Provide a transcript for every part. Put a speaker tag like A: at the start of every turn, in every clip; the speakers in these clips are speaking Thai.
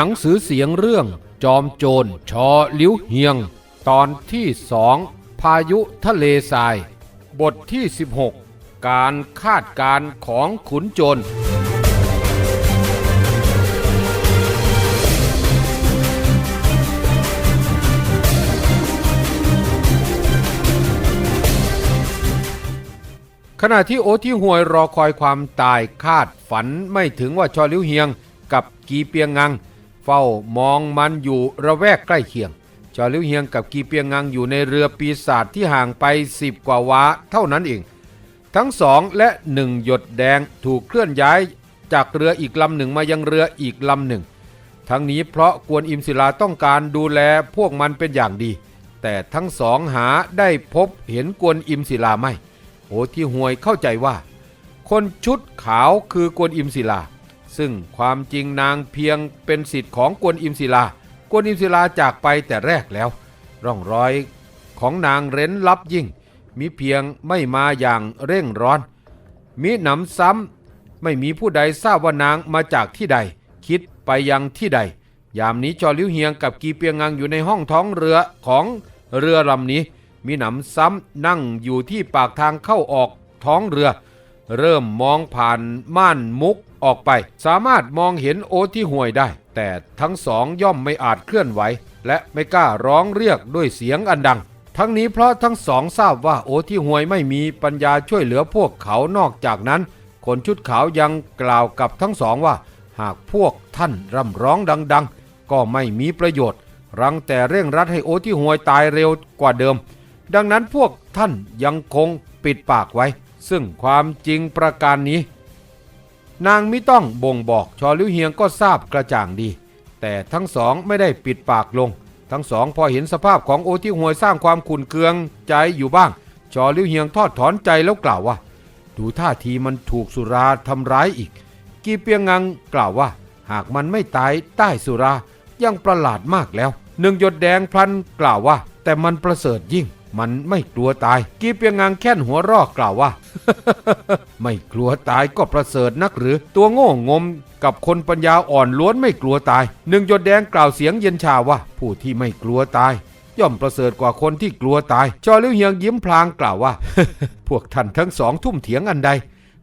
A: หนังสือเสียงเรื่องจอมโจรชอลิ้วเฮียง ตอนที่สองพายุทะเลทราย บทที่ 16 การคาดการของขุนโจรขณะที่โอที่หวยรอคอยความตายคาดฝันไม่ถึงว่าชอลิ้วเฮียงกับกีเปียงงัง เฝ้ามองมันอยู่ระแวกใกล้เคียงชอลิ้วเฮียงกับกีเปียงงังอยู่ในเรือปีศาจที่ห่างไปสิบกว่าวาเท่านั้นเอง ทั้งสองและหนึ่งหยดแดงถูกเคลื่อนย้ายจากเรืออีกลำหนึ่งมายังเรืออีกลำหนึ่ง ทั้งนี้เพราะกวนอิมศิลาต้องการดูแลพวกมันเป็นอย่างดี แต่ทั้งสองหาได้พบเห็นกวนอิมศิลาไม่ โอที่ห่วยเข้าใจว่า คนชุดขาวคือกวนอิมศิลา ซึ่งความจริงนางเพียงเป็นสิทธิ์ของกวนอิมศิลา กวนอิมศิลาจากไปแต่แรกแล้ว ร่องรอยของนางเร้นลับยิ่ง มีเพียงไม่มาอย่างเร่งร้อนมิหนำซ้ำไม่มีผู้ใดทราบว่านางมาจากที่ใด คิดไปยังที่ใด ยามนี้จอลิ้วเฮียงกับกีเปียงงังอยู่ในห้องท้องเรือของเรือลำนี้ มีหนำซ้ำนั่งอยู่ที่ปากทางเข้าออกท้องเรือ เริ่มมองผ่านม่านมุกออกไป สามารถมองเห็นโอที่ห่วยได้ แต่ทั้งสองย่อมไม่อาจเคลื่อนไหว และไม่กล้าร้องเรียกด้วยเสียงอันดัง ทั้งนี้เพราะทั้งสองทราบว่าโอที่ห่วยไม่มีปัญญาช่วยเหลือพวกเขานอกจากนั้น คนชุดขาวยังกล่าวกับทั้งสองว่า หากพวกท่านร่ำร้องดัง ๆ ก็ไม่มีประโยชน์รังแต่เร่งรัดให้โอที่ห่วยตายเร็วกว่าเดิม ดังนั้นพวกท่านยังคงปิดปากไว้ ซึ่งความจริงประการนี้ นางมิต้องบ่งบอกชอลิวเฮียงก็ทราบกระจ่างดี แต่ทั้งสองไม่ได้ปิดปากลง ทั้งสองพอเห็นสภาพของโอที่หวยสร้างความขุนเคืองใจอยู่บ้าง ชอลิวเฮียงทอดถอนใจแล้วกล่าวว่า ดูท่าทีมันถูกสุราทำร้ายอีก กีเปียงงังกล่าวว่า หากมันไม่ตายใต้สุรายังประหลาดมากแล้วหนึ่งหยดแดงพลันกล่าวว่า แต่มันประเสริฐยิ่ง มันไม่กลัวตาย กีเปียงงังแค่นหัวรอกกล่าวว่า ไม่กลัวตายก็ประเสริฐนักหรือ ตัวโง่งมกับคนปัญญาอ่อนล้วนไม่กลัวตาย หนึ่งหยดแดงกล่าวเสียงเย็นชาว่า ผู้ที่ไม่กลัวตาย ย่อมประเสริฐกว่าคนที่กลัวตาย ชอลิ้วเฮียงยิ้มพลางกล่าวว่า พวกท่านทั้งสองทุ่มเถียงอันใด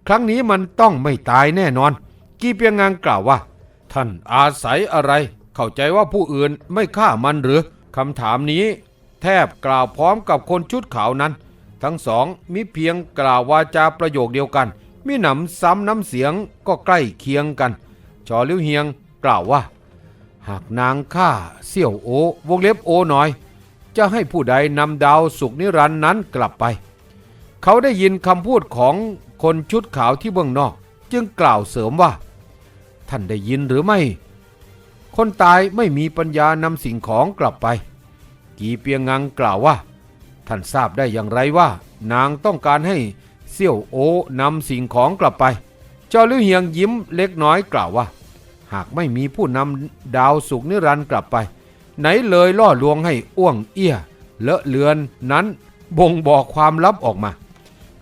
A: ครั้งนี้มันต้องไม่ตายแน่นอน กีเปียงงังกล่าวว่า ท่านอาศัยอะไร เข้าใจว่าผู้อื่นไม่ฆ่ามันหรือคำถามนี้ ทบกล่าวพร้อมกับคนชุดขาวนั้น ทั้งสองมิเพียงกล่าววาจาประโยคเดียวกันมิหนำซ้ำน้ำเสียงก็ใกล้เคียงกัน ชอลิ้วเฮียงกล่าวว่า หากนางฆ่าเสี่ยวโอวงเล็บโอหน่อย จะให้ผู้ใดนำดาวสุกนิรันดร์นั้นกลับไป เขาได้ยินคำพูดของคนชุดขาวที่เบื้องนอก จึงกล่าวเสริมว่า ท่านได้ยินหรือไม่ คนตายไม่มีปัญญานำสิ่งของกลับไป กีเปียงงังกล่าวว่า ท่านทราบได้อย่างไรว่า นางต้องการให้เซี่ยวโอนำสิ่งของกลับไป เจ้าลิ้วเฮียงยิ้มเล็กน้อยกล่าวว่า หากไม่มีผู้นำดาวสุกนิรันด์กลับไป ไหนเลยล่อลวงให้อ้วงเอี้ยเลอะเลือนนั้นบ่งบอกความลับออกมา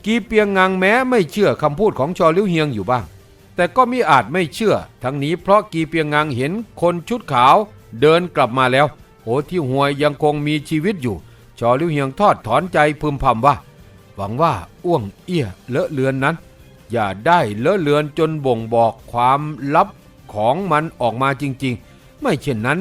A: กีเปียงงังแม้ไม่เชื่อคำพูดของชอลิ้วเฮียงอยู่บ้าง แต่ก็มิอาจไม่เชื่อ ทั้งนี้เพราะกีเปียงงังเห็นคนชุดขาวเดินกลับมาแล้ว โอที่หวยยังคงมีชีวิตอยู่ ชอลิวเฮียงทอดถอนใจพึมพำว่า หวังว่าอ้วงเอี้ยเลอะเลือนนั้น อย่าได้เลอะเลือนจนบ่งบอกความลับของมันออกมาจริง ๆ ไม่เช่นนั้น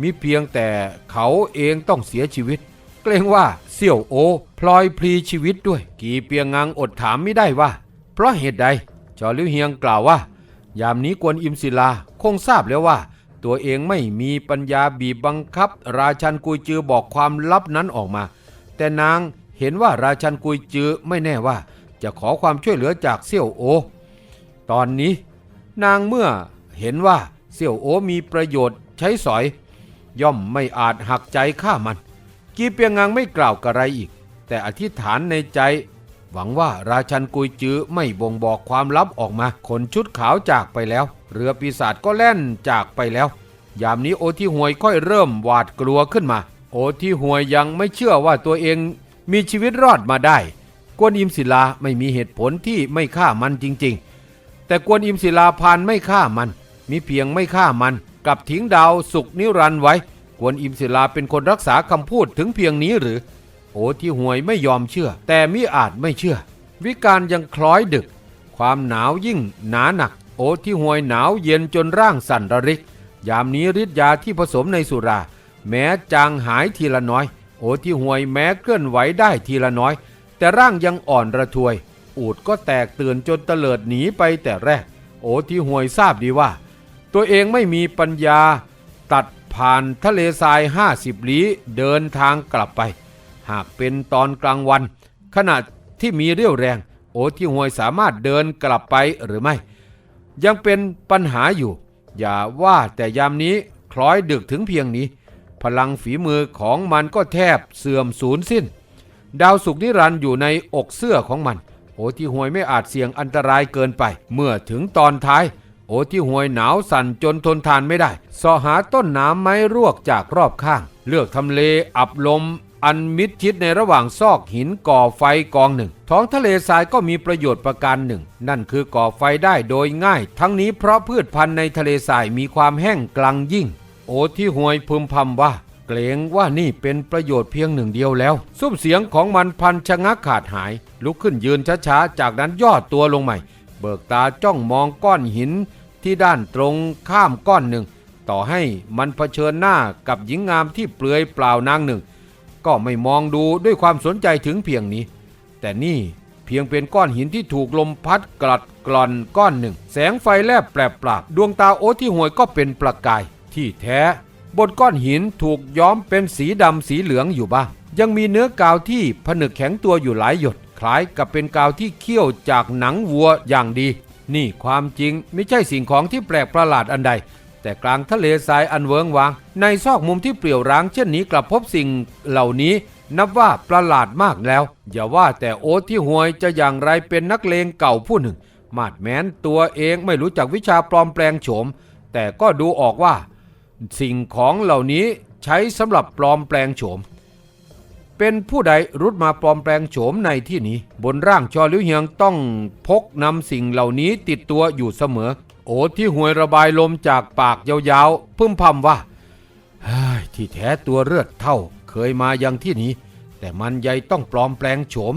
A: มีเพียงแต่เขาเองต้องเสียชีวิต เกรงว่าเสี่ยวโอพลอยพลีชีวิตด้วย กีเปียงงังอดถามไม่ได้ว่า เพราะเหตุใด จอลิวเฮียงกล่าวว่า ยามนี้กวนอิมศิลาคงทราบแล้วว่า ตัวเองไม่มีปัญญาบีบบังคับ ราชันกุยจือบอกความลับนั้นออกมา แต่นางเห็นว่าราชันกุยจือไม่แน่ว่า จะขอความช่วยเหลือจากเสี่ยวโอ ตอนนี้ นางเมื่อเห็นว่าเสี่ยวโอมีประโยชน์ใช้สอย ย่อมไม่อาจหักใจฆ่ามัน กีเปียงงังไม่กล่าวกระไรอีก แต่อธิษฐานในใจ หวังว่าราชันกุยจื้อไม่บ่งบอกความลับออกมา คนชุดขาวจากไปแล้ว เรือปีศาจก็แล่นจากไปแล้ว ยามนี้โอที่หวยค่อยเริ่มหวาดกลัวขึ้นมา โอที่หวยยังไม่เชื่อว่าตัวเองมีชีวิตรอดมาได้ กวนอิมศิลาไม่มีเหตุผลที่ไม่ฆ่ามันจริง ๆ แต่กวนอิมศิลาพานไม่ฆ่ามัน มีเพียงไม่ฆ่ามัน กับทิ้งดาวสุกนิรันด์ไว้ กวนอิมศิลาเป็นคนรักษาคำพูดถึงเพียงนี้หรือ โอที่ห่วยไม่ยอมเชื่อ แต่มิอาจไม่เชื่อ วิการยังคล้อยดึก ความหนาวยิ่งหนาหนัก โอที่ห่วยหนาวเย็นจนร่างสั่นระริก ยามนี้ฤทธิ์ยาที่ผสมในสุรา แม้จางหายทีละน้อย โอที่ห่วยแม้เคลื่อนไหวได้ทีละน้อย แต่ร่างยังอ่อนระทวย อูดก็แตกตื่นจนเตลิดหนีไปแต่แรก โอที่ห่วยทราบดีว่า ตัวเองไม่มีปัญญา ตัดผ่านทะเลทราย50ลี้เดินทางกลับไป หากเป็นตอนกลางวัน ขณะที่มีเรี่ยวแรง โอที่ห่วยสามารถเดินกลับไปหรือไม่ ยังเป็นปัญหาอยู่ อย่าว่าแต่ยามนี้คล้อยดึกถึงเพียงนี้ พลังฝีมือของมันก็แทบเสื่อมสูญสิ้น ดาวสุกนิรันดร์อยู่ในอกเสื้อของมัน โอที่ห่วยไม่อาจเสี่ยงอันตรายเกินไป เมื่อถึงตอนท้ายโอที่ห่วยหนาวสั่นจนทนทานไม่ได้สอหาต้นน้ำไม้รวกจากรอบข้าง เลือกทำเลอับลม อันมิดชิดในระหว่างซอกหินก่อไฟกองหนึ่ง ท้องทะเลทรายก็มีประโยชน์ประการหนึ่ง นั่นคือก่อไฟได้โดยง่าย ทั้งนี้เพราะพืชพันธุ์ในทะเลทรายมีความแห้งกลังยิ่ง โอที่ห่วยพึมพำว่า เกรงว่านี่เป็นประโยชน์เพียงหนึ่งเดียวแล้ว ซุ้มเสียงของมันพันชะงักขาดหาย ลุกขึ้นยืนช้าๆ จากนั้นย่อตัวลงใหม่ เบิกตาจ้องมองก้อนหินที่ด้านตรงข้ามก้อนหนึ่ง ต่อให้มันเผชิญหน้ากับหญิงงามที่เปลือยเปล่านางหนึ่ง ก็ไม่มองดูด้วยความสนใจถึงเพียงนี้ แต่นี่เพียงเป็นก้อนหินที่ถูกลมพัดกลัดกร่อนก้อนหนึ่ง แสงไฟแลบแปรปรากดวงตาโอที่ห่วยก็เป็นประกาย ที่แท้ บนก้อนหินถูกย้อมเป็นสีดำสีเหลืองอยู่บ้าง ยังมีเนื้อกาวที่ผนึกแข็งตัวอยู่หลายหยด คล้ายกับเป็นกาวที่เคี่ยวจากหนังวัวอย่างดี นี่ความจริงไม่ใช่สิ่งของที่แปลกประหลาดอันใด แต่กลางทะเลทรายอันเวิงวาง ในซอกมุมที่เปลี่ยวร้างเช่นนี้กลับพบสิ่งเหล่านี้นับว่าประหลาดมากแล้ว อย่าว่าแต่โอ๊ตที่ห่วยจะอย่างไรเป็นนักเลงเก่าผู้หนึ่ง มาดแม้นตัวเองไม่รู้จักวิชาปลอมแปลงโฉม แต่ก็ดูออกว่า สิ่งของเหล่านี้ใช้สำหรับปลอมแปลงโฉม เป็นผู้ใดรุดมาปลอมแปลงโฉมในที่นี้ บนร่างชอลิวเฮียงต้องพกนำสิ่งเหล่านี้ติดตัวอยู่เสมอ โอที่ห่วยระบายลมจากปากยาวๆพึ่มพำว่าที่แท้ตัวเลือดเท่าเคยมายังที่นี้ แต่มันใยต้องปลอมแปลงโฉม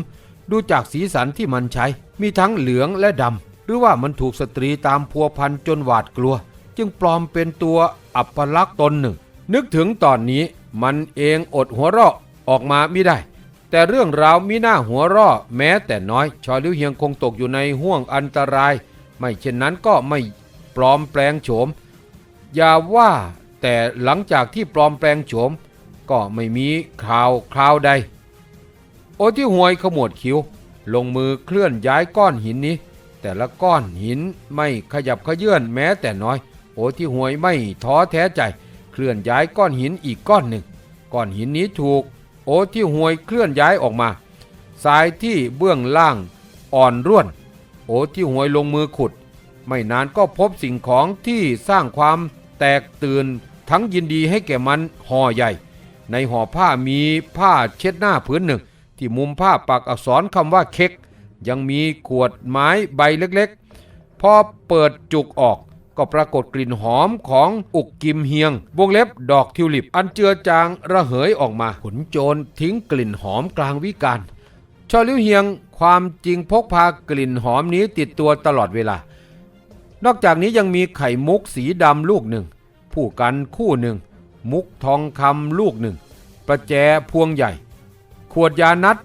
A: ดูจากสีสันที่มันใช้ มีทั้งเหลืองและดำ หรือว่ามันถูกสตรีตามพัวพันจนหวาดกลัว จึงปลอมเป็นตัวอัปลักษณ์ตนหนึ่ง นึกถึงตอนนี้มันเองอดหัวเราะออกมาไม่ได้ แต่เรื่องราวมิน่าหัวเราะแม้แต่น้อย ชอลิวเฮียงคงตกอยู่ในห่วงอันตราย ไม่เช่นนั้นก็ไม่ปลอมแปลงโฉม อย่าว่าแต่หลังจากที่ปลอมแปลงโฉม ก็ไม่มีข่าวคราวใด โอที่หวยขมวดคิ้ว ลงมือเคลื่อนย้ายก้อนหินนี้ แต่ละก้อนหินไม่ขยับขยื่นแม้แต่น้อย โอที่หวยไม่ท้อแท้ใจ เคลื่อนย้ายก้อนหินอีกก้อนหนึ่ง ก้อนหินนี้ถูก โอที่หวยเคลื่อนย้ายออกมาทรายที่เบื้องล่างอ่อนร่วน โอที่หวยลงมือขุด ไม่นานก็พบสิ่งของที่สร้างความแตกตื่นทั้งยินดีให้แก่มันห่อใหญ่ ในห่อผ้ามีผ้าเช็ดหน้าผืนหนึ่ง ที่มุมผ้าปักอักษรคำว่าเค้กยังมีขวดไม้ใบเล็กๆ พอเปิดจุกออกก็ปรากฏกลิ่นหอมของอุกกิมเฮียง วงเล็บดอกทิวลิป อันเจือจางระเหยออกมา ขุนโจรทิ้งกลิ่นหอมกลางวิการชอลิวเฮียง ความจริงพกพากลิ่นหอมนี้ติดตัวตลอดเวลา นอกจากนี้ยังมีไข่มุกสีดำลูกหนึ่ง ผู้กันคู่หนึ่ง มุกทองคำลูกหนึ่ง ประแจพวงใหญ่ ขวดยานัด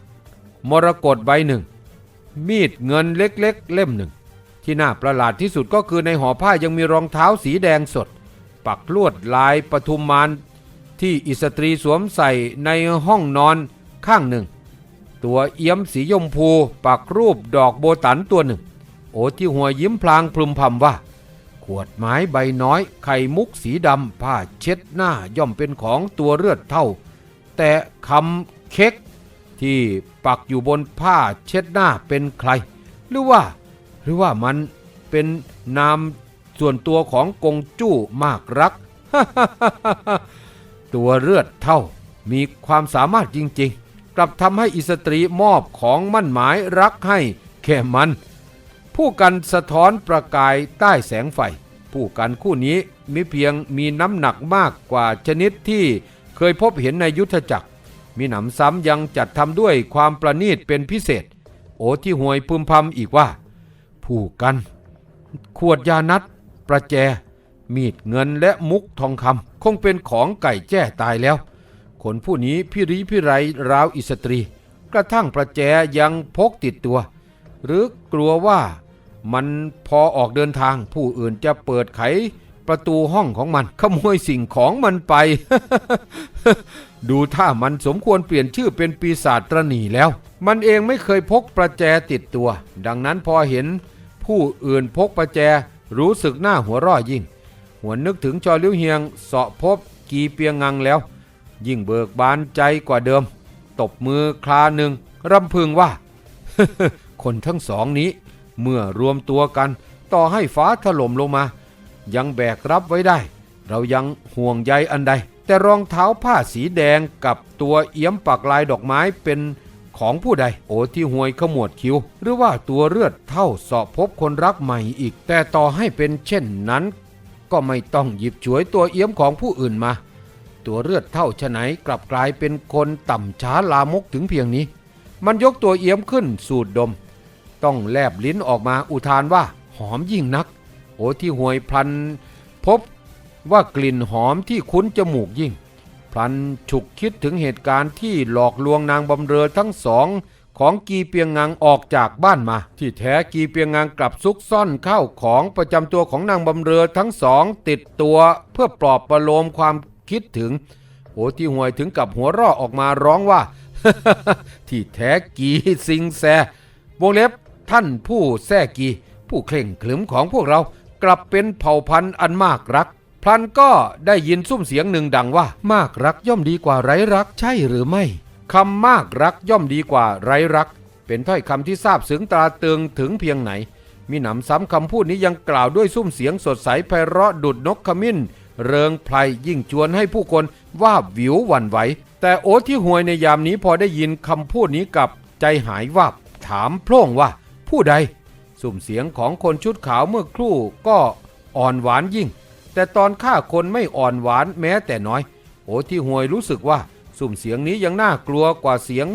A: มรกตใบหนึ่ง มีดเงินเล็กๆเล่มหนึ่ง ที่น่าประหลาดที่สุดก็คือในห่อผ้ายังมีรองเท้าสีแดงสด ปักลวดลายปทุมมานที่อิสตรีสวมใส่ในห้องนอนข้างหนึ่ง ตัวเอี้ยมสียมพู ปักรูปดอกโบตันตัวหนึ่ง โอที่หัวยิ้มพลางพลุมพำว่า ขวดไม้ใบน้อย ไข่มุกสีดำผ้าเช็ดหน้าย่อมเป็นของตัวเลือดเท่า แต่คำเค้กที่ปักอยู่บนผ้าเช็ดหน้าเป็นใคร หรือว่า หรือว่ามันเป็นนามส่วนตัวของกงจู้มากรัก ตัวเลือดเท่ามีความสามารถจริง ๆ กลับทำให้อิสตรีมอบของมั่นหมายรักให้แค่มัน ผู้กันสะท้อนประกายใต้แสงไฟ ผู้กันคู่นี้มิเพียงมีน้ำหนักมากกว่าชนิดที่เคยพบเห็นในยุทธจักร มีหนำซ้ำยังจัดทำด้วยความประณีตเป็นพิเศษ โอที่หวยพึมพำอีกว่า ผู้กัน ขวดยานัด ประแจ มีดเงินและมุกทองคำคงเป็นของไก่แจ้ตายแล้ว คนผู้นี้พิริพิไรราวอิสตรี กระทั่งประแจยังพกติดตัว หรือกลัวว่ามันพอออกเดินทางผู้อื่นจะเปิดไขประตูห้องของมัน ขโมยสิ่งของมันไป ดูถ้ามันสมควรเปลี่ยนชื่อเป็นปีศาจตรหนีแล้ว มันเองไม่เคยพกประแจติดตัว ดังนั้นพอเห็น ผู้อื่นพกประแจรู้สึกหน้าหัวร่อยิ่ง หัวนนึกถึงจอลิ้วเฮียงเสาะพบกีเปียงงังแล้ว ยิ่งเบิกบานใจกว่าเดิม ตบมือคลาหนึ่งรำพึงว่า คนทั้งสองนี้ เมื่อรวมตัวกัน ต่อให้ฟ้าถล่มลงมา ยังแบกรับไว้ได้ เรายังห่วงใยอันใด แต่รองเท้าผ้าสีแดงกับตัวเอี้ยมปักลายดอกไม้เป็นของผู้ใด โอที่หวยขมวดคิ้ว หรือว่าตัวเลือดเท่าสาะพบคนรักใหม่อีก แต่ต่อให้เป็นเช่นนั้น ก็ไม่ต้องหยิบฉวยตัวเอี้ยมของผู้อื่นมา ตัวเลือดเท่าฉไหนกลับกลายเป็นคนต่ำช้าลามกถึงเพียงนี้ มันยกตัวเอี้ยมขึ้นสูดดม ต้องแลบลิ้นออกมาอุทานว่าหอมยิ่งนัก โอที่หวยพลัน พบว่ากลิ่นหอมที่คุ้นจมูกยิ่ง พลันฉุกคิดถึงเหตุการณ์ที่หลอกลวงนางบำเรอทั้งสองของกีเปียงงังออกจากบ้านมา ที่แท้กีเปียงงังกลับซุกซ่อนข้าวของประจำตัวของนางบำเรอทั้งสองติดตัวเพื่อปลอบประโลมความ คิดถึง โอที่หวยถึงกับหัวราะออกมาร้องว่า ที่แท้กีสิงแซวงเล็บท่านผู้แท้กี ผู้เคร่งขรึมของพวกเรากลับเป็นเผ่าพันธุ์อันมากรัก พลันก็ได้ยินซุ้มเสียงหนึ่งดังว่า มากรักย่อมดีกว่าไร้รักใช่หรือไม่คำมากรักย่อมดีกว่าไร้รัก เป็นถ้อยคำที่ทราบซึ้งตราเตืองถึงเพียงไหน มีหนำซ้ำคำพูดนี้ยังกล่าวด้วยซุ้มเสียงสดใสไพเราะดุดนกขมิ้น เริงไพรยิ่งชวนให้ผู้คนว่าวิวหวั่นไหว แต่โอที่ห่วยในยามนี้พอได้ยินคำพูดนี้กับใจหายวับถามโพร่งว่า ผู้ใด สุ่มเสียงของคนชุดขาวเมื่อครู่ก็อ่อนหวานยิ่ง แต่ตอนฆ่าคนไม่อ่อนหวานแม้แต่น้อย โอที่ห่วยรู้สึกว่า สุ่มเสียงนี้ยังน่ากลัวกว่าเสียง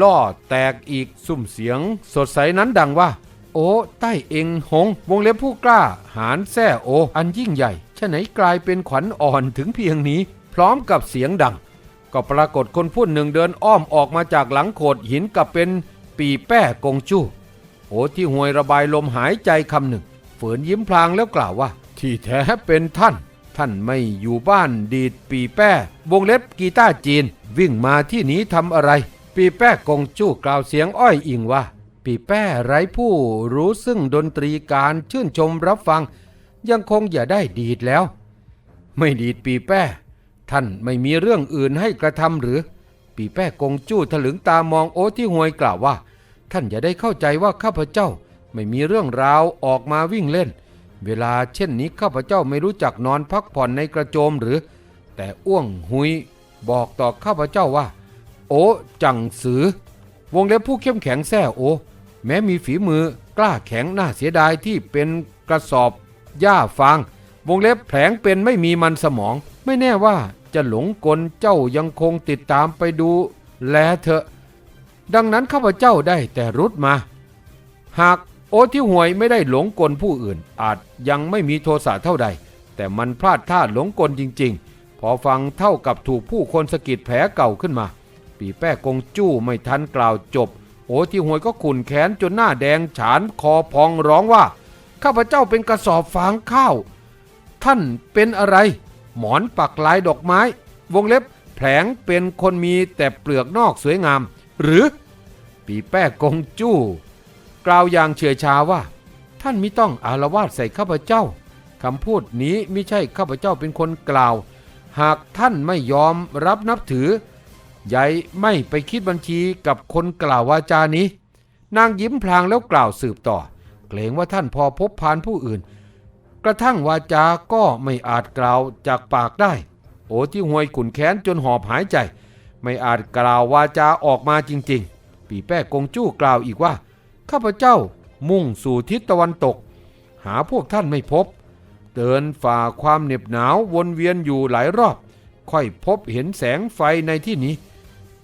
A: ล่อแตกอีกสุ่มเสียง สดใสนั้นดังว่าโอ้ใต้เองหง วงเล็บผู้กล้า หารแซ่โอ อันยิ่งใหญ่ ฉะไหนกลายเป็นขวัญอ่อนถึงเพียงนี้ พร้อมกับเสียงดัง ก็ปรากฏคนพูดหนึ่งเดินอ้อมออกมาจากหลังโขดหินกับเป็นปีแป้กงจู้โอที่ห่วยระบายลมหายใจคำหนึ่ง ฝืนยิ้มพลางแล้วกล่าวว่า ที่แท้เป็นท่าน ท่านไม่อยู่บ้านดีดปีแป้วงเล็บกีตาร์จีน วิ่งมาที่นี้ทำอะไร ปีแป้กงจู้กล่าวเสียงอ้อยอิงว่า ปีแป้ไร้ผู้รู้ซึ่งดนตรีการชื่นชมรับฟัง ยังคงอย่าได้ดีดแล้ว ไม่ดีดปีแป้ท่านไม่มีเรื่องอื่นให้กระทำหรือ ปีแป้กงจู้ถลึงตามองโอที่หวยกล่าวว่า ท่านอย่าได้เข้าใจว่าข้าพเจ้าไม่มีเรื่องราวออกมาวิ่งเล่น เวลาเช่นนี้ข้าพเจ้าไม่รู้จักนอนพักผ่อนในกระโจมหรือ แต่อ้วงหุยบอกต่อข้าพเจ้าว่า โอจังสือ วงเล็บผู้เข้มแข็งแซ่โอ แม้มีฝีมือกล้าแข็งน่าเสียดายที่เป็นกระสอบ หญ้าฟาง วงเล็บแผลงเป็นไม่มีมันสมอง ไม่แน่ว่าจะหลงกลเจ้ายังคงติดตามไปดู แลเถอะ ดังนั้นข้าพเจ้าได้แต่รุดมา หากโอที่หวยไม่ได้หลงกลผู้อื่น อาจยังไม่มีโทสะเท่าใด แต่มันพลาดท่าหลงกลจริง ๆ พอฟังเท่ากับถูกผู้คนสะกิดแผลเก่าขึ้นมา ปีแป้กงจู้ไม่ทันกล่าวจบ โอที่หวยก็ขุนแขนจนหน้าแดงฉานคอพองร้องว่า ข้าพเจ้าเป็นกระสอบฟางข้าว ท่านเป็นอะไร หมอนปักลายดอกไม้ วงเล็บแผลงเป็นคนมีแต่เปลือกนอกสวยงาม หรือ ปีแป้กงจู้ กล่าวอย่างเฉื่อยชาว่า ท่านมิต้องอารวาสใส่ข้าพเจ้าคำพูดนี้ไม่ใช่ข้าพเจ้าเป็นคนกล่าว หากท่านไม่ยอมรับนับถือใหญ่ไม่ไปคิดบัญชีกับคนกล่าววาจานี้ นางยิ้มพลางแล้วกล่าวสืบต่อ เกรงว่าท่านพอพบพานผู้อื่น กระทั่งวาจาก็ไม่อาจกล่าวจากปากได้ โอที่หวยขุนแค้นจนหอบหายใจ ไม่อาจกล่าววาจาออกมาจริง ๆ ปีแป้กงจู้กล่าวอีกว่า ข้าพเจ้ามุ่งสู่ทิศตะวันตก หาพวกท่านไม่พบ เดินฝ่าความเหน็บหนาววนเวียนอยู่หลายรอบ ค่อยพบเห็นแสงไฟในที่นี้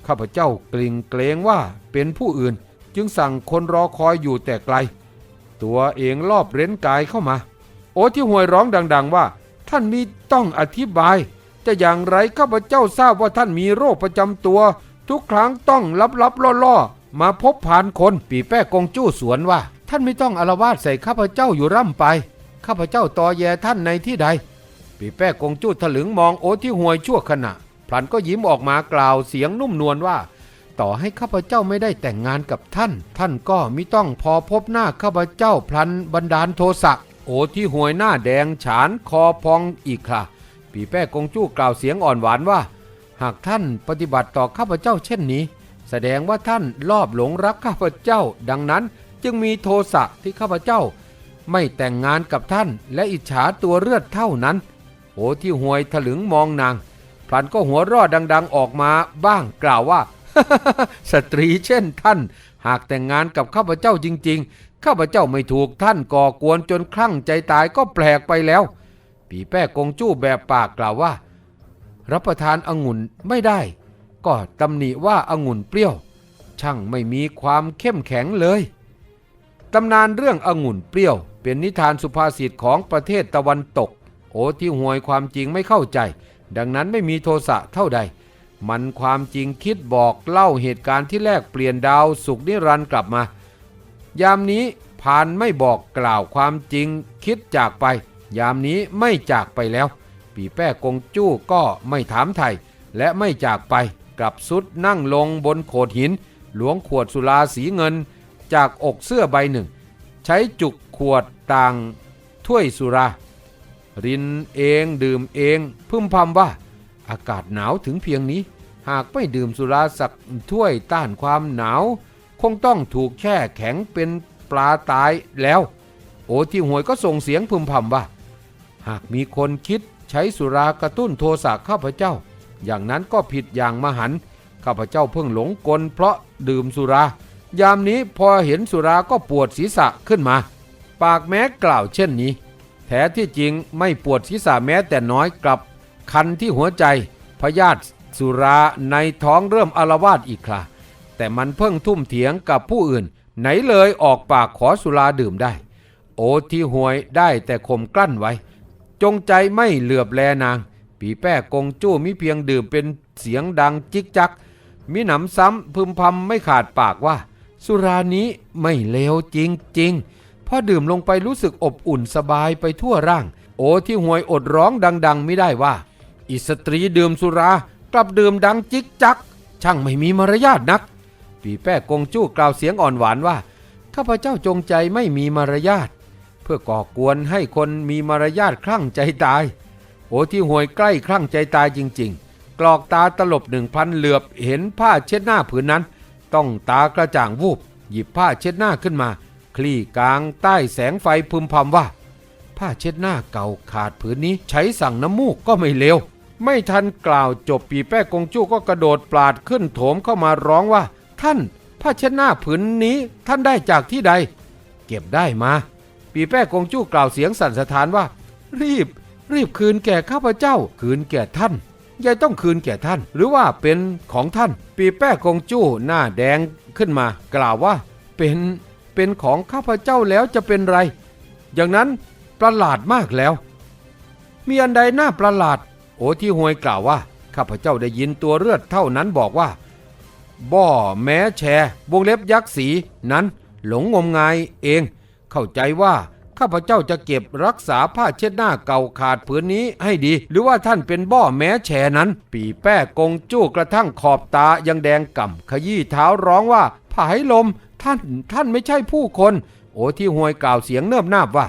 A: ข้าพเจ้ากลิ่งเกรงว่าเป็นผู้อื่นจึงสั่งคนรอคอยอยู่แต่ไกล ตัวเองรอบเร้นกายเข้ามา โอที่ห่วยร้องดัง ๆ ว่า ท่านมีต้องอธิบาย จะอย่างไรข้าพเจ้าทราบว่าท่านมีโรคประจำตัว ทุกครั้งต้องลับๆล่อๆมาพบผ่านคนปีแป้กงจู้สวนว่า ท่านไม่ต้องอารวาสใส่ข้าพเจ้าอยู่ร่ำไป ข้าพเจ้าตอแยท่านในที่ใด ปีแป้กงจู้ถลึงมองโอที่ห่วยชั่วขณะพลันก็ยิ้มออกมากล่าวเสียงนุ่มนวลว่า ต่อให้ข้าพเจ้าไม่ได้แต่งงานกับท่าน ท่านก็มิต้องพอพบหน้าข้าพเจ้าพลันบันดาลโทสะโอที่หวยหน้าแดงฉานคอพองอีกค่ะปีแป้กงจู้กล่าวเสียงอ่อนหวานว่า หากท่านปฏิบัติต่อข้าพเจ้าเช่นนี้ แสดงว่าท่านลอบหลงรักข้าพเจ้า ดังนั้นจึงมีโทสะที่ข้าพเจ้า ไม่แต่งงานกับท่านและอิจฉาตัวเลือดเท่านั้น โอที่หวยถลึงมองนางพลันก็หัวรอดดัง ๆออกมาบ้างกล่าวว่า สตรีเช่นท่าน หากแต่งงานกับข้าพเจ้าจริง ๆ ข้าพเจ้าไม่ถูกท่านก่อกวนจนคลั่งใจตายก็แปลกไปแล้ว ปีแป้กงจู้แบบปากกล่าวว่า รับประทานองุ่นไม่ได้ ก็ตำหนิว่าองุ่นเปรี้ยว ช่างไม่มีความเข้มแข็งเลยตำนานเรื่ององุ่นเปรี้ยว เป็นนิทานสุภาษิตของประเทศตะวันตก โอที่ห่วยความจริงไม่เข้าใจ ดังนั้นไม่มีโทสะเท่าใด มันความจริงคิดบอกเล่าเหตุการณ์ที่แลกเปลี่ยนดาวสุกนิรันดร์กลับมา ยามนี้พานไม่บอกกล่าวความจริงคิดจากไป ยามนี้ไม่จากไปแล้ว ปีแป้กงจู้ก็ไม่ถามไทย และไม่จากไปกลับสุดนั่งลงบนโขดหิน หลวงขวดสุราสีเงิน จากอกเสื้อใบหนึ่ง ใช้จุกขวดต่างถ้วยสุรา รินเองดื่มเองพึมพำว่า อากาศหนาวถึงเพียงนี้ หากไม่ดื่มสุราสักถ้วยต้านความหนาว คงต้องถูกแช่แข็งเป็นปลาตายแล้ว โอที่หวยก็ส่งเสียงพึมพำว่า หากมีคนคิดใช้สุรากระตุ้นโทสะข้าพเจ้า อย่างนั้นก็ผิดอย่างมหันข้าพเจ้าเพิ่งหลงกลเพราะดื่มสุรา ยามนี้พอเห็นสุราก็ปวดศีรษะขึ้นมา ปากแม้กล่าวเช่นนี้ แท้ที่จริงไม่ปวดศีรษะแม้แต่น้อยกลับ คันที่หัวใจพยาธิสุราในท้องเริ่มอารวาสอีกคราแต่มันเพิ่งทุ่มเถียงกับผู้อื่น ไหนเลยออกปากขอสุราดื่มได้ โอที่หวยได้แต่ข่มกลั้นไว้ จงใจไม่เหลือบแลนาง ปีแป้กงจู้มิเพียงดื่มเป็นเสียงดังจิกจัก มิหนำซ้ำพึมพำไม่ขาดปากว่า สุรานี้ไม่เลวจริงๆพอดื่มลงไปรู้สึกอบอุ่นสบายไปทั่วร่าง โอที่หวยอดร้องดัง ๆ ไม่ได้ว่า อิสตรีดื่มสุรากลับดื่มดังจิกจัก ช่างไม่มีมารยาทนัก ปีแป้กงจู้กล่าวเสียงอ่อนหวานว่า ข้าพเจ้าจงใจไม่มีมารยาท เพื่อก่อกวนให้คนมีมารยาทคลั่งใจตาย โอที่ห่วยใกล้คลั่งใจตายจริง ๆ กรอกตาตลบหนึ่งพันเหลือบเห็นผ้าเช็ดหน้าผืนนั้น ต้องตากระจ่างวูบ หยิบผ้าเช็ดหน้าขึ้นมา คลี่กลางใต้แสงไฟพึมพำว่าผ้าเช็ดหน้าเก่าขาดผืนนี้ใช้สั่งน้ำมูกก็ไม่เลว ไม่ทันกล่าวจบปีแป้กงจู้ก็กระโดดปาดขึ้นโถมเข้ามาร้องว่า ท่านผ้าเช็ดหน้าผืนนี้ท่านได้จากที่ใด เก็บได้มา ปีแป้กงจู้กล่าวเสียงสั่นสะท้านว่า รีบ รีบคืนแก่ข้าพเจ้า คืนแก่ท่านยายต้องคืนแก่ท่าน หรือว่าเป็นของท่าน ปีแป้กงจู้หน้าแดงขึ้นมา กล่าวว่า เป็นเป็นของข้าพเจ้าแล้วจะเป็นไร อย่างนั้นประหลาดมากแล้ว มีอันใดน่าประหลาด โอที่หวยกล่าวว่า ข้าพเจ้าได้ยินตัวเลือดเท่านั้นบอกว่า บ่อแม้แชร์วงเล็บยักษ์สีนั้นหลงงมงายเอง เข้าใจว่าข้าพเจ้าจะเก็บรักษาผ้าเช็ดหน้าเก่าขาดผืนนี้ให้ดี หรือว่าท่านเป็นบ่อแม้แช่นั้น ปีแป้กงจู้กระทั่งขอบตายังแดงก่ำขยี้เท้าร้องว่าผายลม ท่านท่านไม่ใช่ผู้คน โอที่หวยกล่าวเสียงเนิบนาบว่า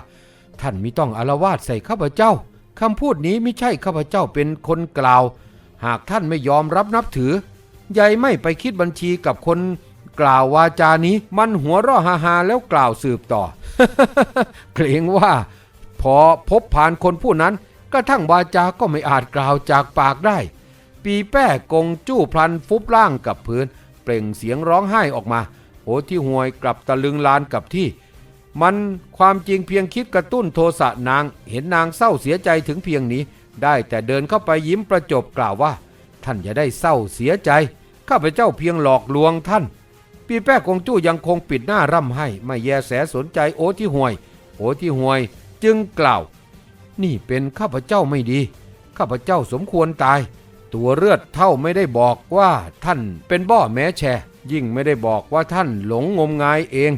A: ท่านมิต้องอารวาสใส่ข้าพเจ้า คำพูดนี้ไม่ใช่ข้าพเจ้าเป็นคนกล่าว หากท่านไม่ยอมรับนับถือยายไม่ไปคิดบัญชีกับคนกล่าววาจานี้ มันหัวเร่อฮาฮาแล้วกล่าวสืบต่อ เกรงว่า พอพบผ่านคนผู้นั้น กระทั่งวาจาก็ไม่อาจกล่าวจากปากได้ ปีแป้กงจู้พลันฟุบล่างกับพื้น เปล่งเสียงร้องไห้ออกมาโอที่ห่วยกลับตะลึงลานกับที่ มันความจริงเพียงคิดกระตุ้นโทสะนาง เห็นนางเศร้าเสียใจถึงเพียงนี้ ได้แต่เดินเข้าไปยิ้มประจบกล่าวว่า ท่านอย่าได้เศร้าเสียใจ ข้าพเจ้าเพียงหลอกลวงท่าน ปีแป้กงจู้ยังคงปิดหน้าร่ำให้ ไม่แยแสสนใจโอที่ห่วย โอที่ห่วย จึงกล่าว นี่เป็นข้าพเจ้าไม่ดี ข้าพเจ้าสมควรตาย ตัวเลือดเท่าไม่ได้บอกว่าท่านเป็นบ้อแม้แชยิ่งไม่ได้บอกว่าท่านหลงงมงายเอง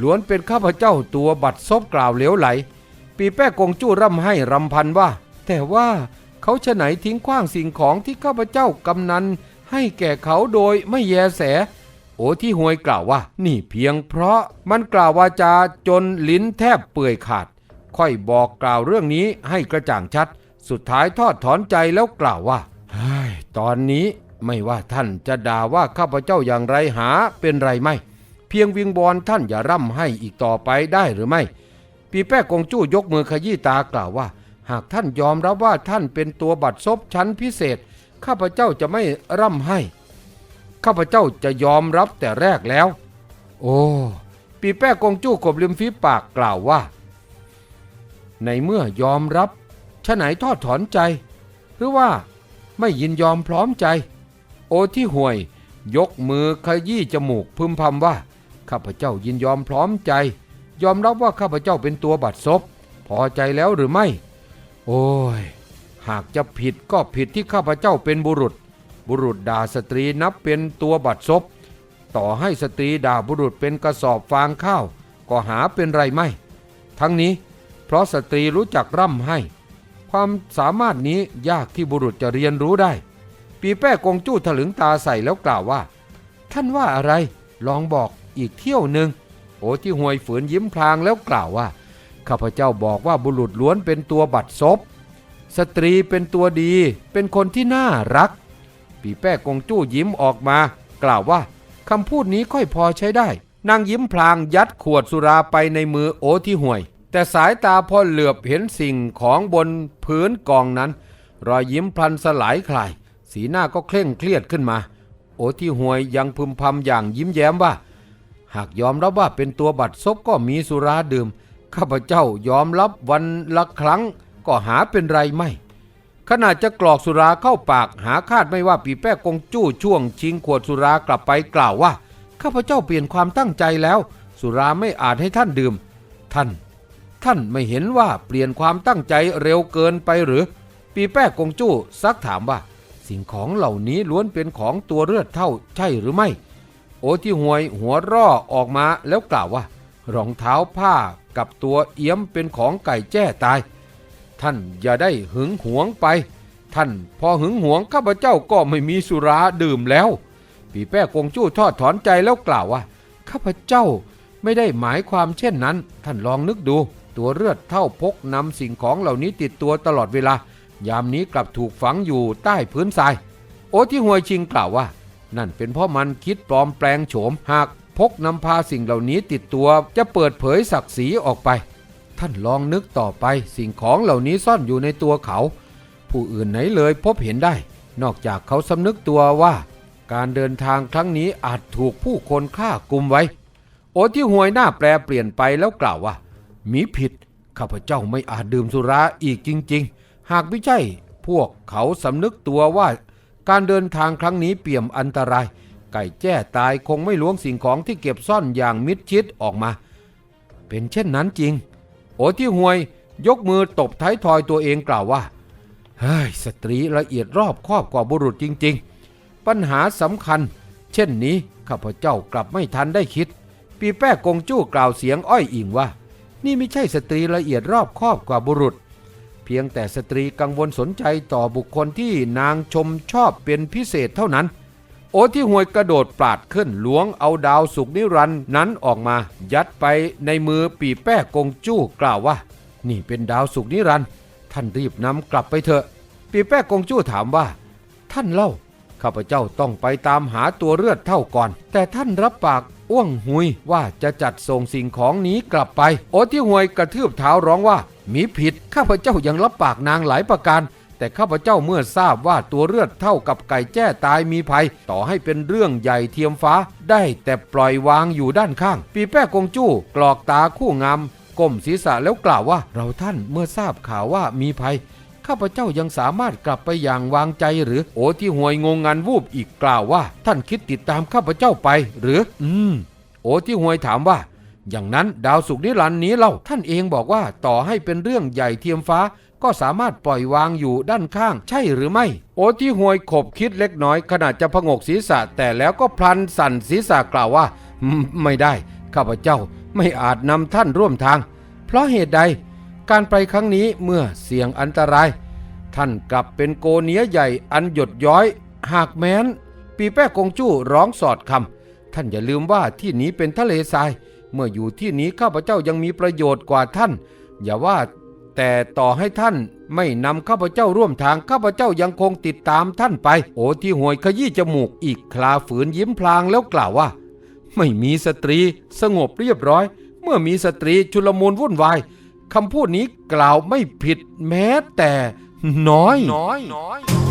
A: ล้วนเป็นข้าพเจ้าตัวบัดซบกล่าวเหลวไหล ปีแป้กงจู้ร่ำให้รำพันว่า แต่ว่าเขาฉะไหนทิ้งขว้างสิ่งของที่ข้าพเจ้ากำนันให้แก่เขาโดยไม่แยแส โอที่หวยกล่าวว่า นี่เพียงเพราะมันกล่าววาจาจนลิ้นแทบเปื่อยขาด ค่อยบอกกล่าวเรื่องนี้ให้กระจ่างชัด สุดท้ายทอดถอนใจแล้วกล่าวว่าตอนนี้ไม่ว่าท่านจะด่าว่าข้าพเจ้าอย่างไรหาเป็นไรไม่ พียงวิงบอลท่านอย่าร่ำให้อีกต่อไปได้หรือไม่ ปีแป้กงจู้ยกมือขยี้ตากล่าวว่า หากท่านยอมรับว่าท่านเป็นตัวบัตรซบชั้นพิเศษ ข้าพเจ้าจะไม่ร่ำให้ ข้าพเจ้าจะยอมรับแต่แรกแล้ว โอ้ปีแป้กงจู้กบริมฝีปากกล่าวว่า ในเมื่อยอมรับฉะไหนทอดถอนใจ หรือว่าไม่ยินยอมพร้อมใจ โอที่ห่วย ยกมือขยี้จมูกพึมพำว่า ข้าพเจ้ายินยอมพร้อมใจ ยอมรับว่าข้าพเจ้าเป็นตัวบัดซบพอใจแล้วหรือไม่ โอ้ย หากจะผิดก็ผิดที่ข้าพเจ้าเป็นบุรุษ บุรุษด่าสตรีนับเป็นตัวบัดซบต่อให้สตรีด่าบุรุษเป็นกระสอบฟางข้าว ก็หาเป็นไรไม่ ทั้งนี้เพราะสตรีรู้จักร่ำให้ ความสามารถนี้ยากที่บุรุษจะเรียนรู้ได้ ปีแป้กงจู้ถลึงตาใส่แล้วกล่าวว่า ท่านว่าอะไร ลองบอก อีกเที่ยวหนึ่งโอที่ห่วยฝืนยิ้มพลางแล้วกล่าวว่า ข้าพเจ้าบอกว่าบุรุษล้วนเป็นตัวบัดซบ สตรีเป็นตัวดี เป็นคนที่น่ารัก ปีแป้กงจู้ยิ้มออกมา กล่าวว่าคำพูดนี้ค่อยพอใช้ได้ นางยิ้มพลางยัดขวดสุราไปในมือโอที่ห่วย แต่สายตาพอเหลือบเห็นสิ่งของบนพื้นกองนั้น รอยยิ้มพลันสลายคลาย สีหน้าก็เคร่งเครียดขึ้นมา โอที่ห่วยยังพึมพำอย่างยิ้มแย้มว่า หากยอมรับว่าเป็นตัวบัตรซบก็มีสุราดื่ม ข้าพเจ้ายอมรับวันละครั้งก็หาเป็นไรไม่ ขณะจะกรอกสุราเข้าปากหาคาดไม่ว่าปีแป้กงจู้ช่วง ชิงขวดสุรากลับไปกล่าวว่า ข้าพเจ้าเปลี่ยนความตั้งใจแล้ว สุราไม่อาจให้ท่านดื่ม ท่าน ท่านไม่เห็นว่าเปลี่ยนความตั้งใจเร็วเกินไปหรือ ปีแป้กงจู้ซักถามว่า สิ่งของเหล่านี้ล้วนเป็นของตัวเลือดเท่าใช่หรือไม่ โอที่หวยหัวร่อออกมาแล้วกล่าวว่า รองเท้าผ้ากับตัวเอี้ยมเป็นของไก่แจ้ตาย ท่านอย่าได้หึงหวงไป ท่านพอหึงหวงข้าพเจ้าก็ไม่มีสุราดื่มแล้ว ปีแป้กงจู้ทอดถอนใจแล้วกล่าวว่าข้าพเจ้าไม่ได้หมายความเช่นนั้น ท่านลองนึกดู ตัวเลือดเท่าพกนำสิ่งของเหล่านี้ติดตัวตลอดเวลา ยามนี้กลับถูกฝังอยู่ใต้พื้นทราย โอที่หวยชิงกล่าวว่า นั่นเป็นเพราะมันคิดปลอมแปลงโฉม หากพกนำพาสิ่งเหล่านี้ติดตัวจะเปิดเผยศักดิ์ศรีออกไป ท่านลองนึกต่อไปสิ่งของเหล่านี้ซ่อนอยู่ในตัวเขา ผู้อื่นไหนเลยพบเห็นได้ นอกจากเขาสำนึกตัวว่า การเดินทางครั้งนี้อาจถูกผู้คนฆ่ากุมไว้ โอที่หวยหน้าแปลเปลี่ยนไปแล้วกล่าวว่ามีผิดข้าพเจ้าไม่อาจดื่มสุราอีกจริง ๆ หากไม่ใช่พวกเขาสำนึกตัวว่า การเดินทางครั้งนี้เปี่ยมอันตราย ไก่แจ้ตายคงไม่ล้วงสิ่งของที่เก็บซ่อนอย่างมิดชิดออกมา เป็นเช่นนั้นจริง โอที่ห่วยยกมือตบท้ายทอยตัวเองกล่าวว่าเฮ้ยสตรีละเอียดรอบครอบกว่าบุรุษจริง ๆ ปัญหาสำคัญ เช่นนี้ข้าพเจ้ากลับไม่ทันได้คิด ปีแป้กงจู้กล่าวเสียงอ้อยอิงว่า นี่ไม่ใช่สตรีละเอียดรอบครอบกว่าบุรุษ เพียงแต่สตรีกังวลสนใจต่อบุคคลที่นางชมชอบเป็นพิเศษเท่านั้น โอที่หวยกระโดดปราดขึ้นล้วงเอาดาวสุกนิรันดร์นั้นออกมา ยัดไปในมือปีแป้กงจู้กล่าวว่า นี่เป็นดาวสุกนิรันดร์ท่านรีบนำกลับไปเถอะ ปีแป้กงจู้ถามว่า ท่านเล่าข้าพเจ้าต้องไปตามหาตัวเลือดเท่าก่อน แต่ท่านรับปากอ้วงหุยว่าจะจัดส่งสิ่งของนี้กลับไป โอที่หวยกระทืบเท้าร้องว่า มีผิดข้าพเจ้ายังรับปากนางหลายประการ แต่ข้าพเจ้าเมื่อทราบว่าตัวเลือดเท่ากับไก่แจ้ตายมีภัย ต่อให้เป็นเรื่องใหญ่เทียมฟ้า ได้แต่ปล่อยวางอยู่ด้านข้าง ปีแป้กงจู้กรอกตาคู่งามก้มศีรษะแล้วกล่าวว่า เราท่านเมื่อทราบข่าวว่ามีภัย ข้าพเจ้ายังสามารถกลับไปอย่างวางใจหรือโอที่ห่วยงงงันวูบอีกกล่าวว่า ท่านคิดติดตามข้าพเจ้าไป หรือ อืม โอที่ห่วยถามว่า อย่างนั้นดาวสุกนิรันดร์นี้เล่าท่านเองบอกว่าต่อให้เป็นเรื่องใหญ่เทียมฟ้า ก็สามารถปล่อยวางอยู่ด้านข้าง ใช่หรือไม่ โอที่ห่วยขบคิดเล็กน้อยขณะจะพงกศีรษะ แต่แล้วก็พลันสั่นศีรษะกล่าวว่า ไม่ได้ ข้าพเจ้าไม่อาจนำท่านร่วมทาง เพราะเหตุใด การไปครั้งนี้เมื่อเสี่ยงอันตราย ท่านกลับเป็นโกเนียใหญ่อันหยดย้อย หากแม้น ปีแป้กงจู้ร้องสอดคำท่านอย่าลืมว่าที่นี้เป็นทะเลทราย เมื่ออยู่ที่นี้ข้าพเจ้ายังมีประโยชน์กว่าท่าน อย่าว่าแต่ต่อให้ท่านไม่นำข้าพเจ้าร่วมทางข้าพเจ้ายังคงติดตามท่านไป โอที่ห่วยขยี้จมูกอีกคลาฝืนยิ้มพลางแล้วกล่าวว่า ไม่มีสตรีสงบเรียบร้อย เมื่อมีสตรีชุลมุนวุ่นวายคำพูดนี้กล่าวไม่ผิดแม้แต่น้อย
B: น้อย